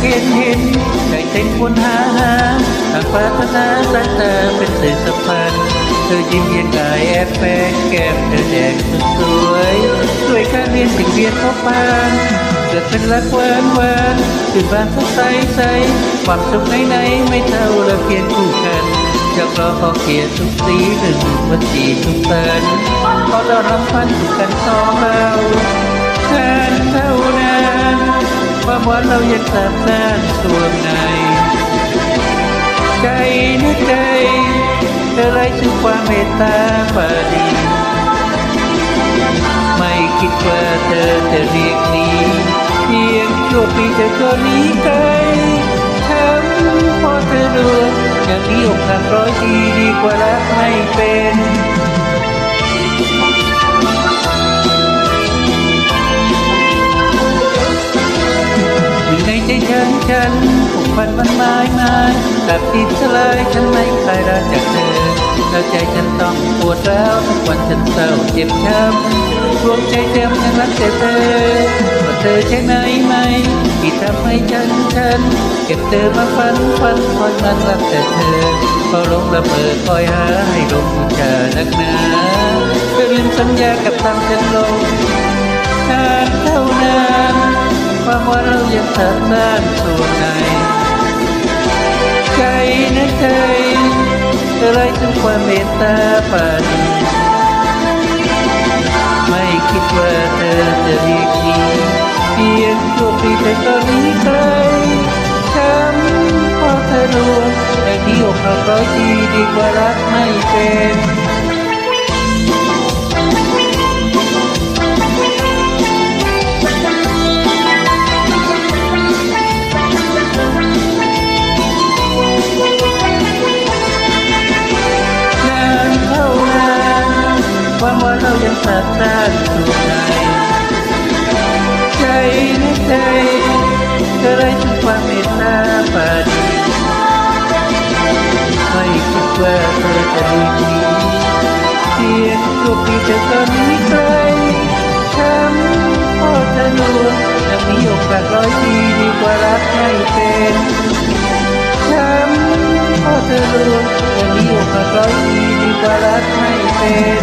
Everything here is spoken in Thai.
เห็นเห็นใจเต้นคนหาหาทางปรารถนาสายตาเป็นสื่อสัมพันธ์เธอยิ้มเย็นกายแอบแฝงแก้มเธอแดงสุดสวยด้วยการเรียนสิ่งเรียนพบปานเกิดเป็นรักหวานหวานตื่นบานสดใสใสความสุขไหนไหนไม่เท่าเราเพียงคู่กันอยากรอขอเขียนทุกสีหนึ่งวันจีทุกเตือนขอต้อนรับพันสู่กันสองเราแทนเท่านั้น วามหวานเรายังสาบซ่านส่วนในใจนึกใจเธอไร้ซึ่งความเมตตาปาณีไม่คิดว่าเธอจะเรียกนี้เพียงชั่วปีเธอก็หนีไกลช้ำพราะเธอรู้อย่างนี้อกหักร้อยทีดีกว่ารักไม่เป็น ฉันผูกพันมันไม้ไม้กับติดสลยฉันไม่คลายรักจากเธอแล้วใจฉันต้องปวดร้วทุกวันฉันเศร้าเจ็บช้ำดวงใจเต็มยังรักแต่เธอว่าเธอใช่ไหมไหมที่ทำให้ฉันฉันเก็บเธอมาฝันฝันคอยมันรักแต่เธอพอลงระเบิดคอยหาให้ลงจานักหนาเธอลืมสัญญากับทางฉันลงนานเท่านาน ความว่าเรายังสานด้านส่วนในใจนะใจเธอไร้ซึ่งความเมตตาปาณีไม่คิดว่าเธอจะเรียกดีเพียงชั่วปีแต่ตอนนี้ไกลช้ำพราะเธอรู้แต่ที่อกหักร้อยทีดีกว่ารักไม่เป็น ซึ่งควาปราณีไม่คิดว่าเธอจะดีดีเพียงชั่วปีเธอก็หนีไกลช้ำเพราะเธอรู้จะมีอกหักร้อยทีดีกว่ารักไม่เป็นช้ำเพราะเธอรู้ยังมีอกหักร้อยทีดีกว่ารักไม่เป็น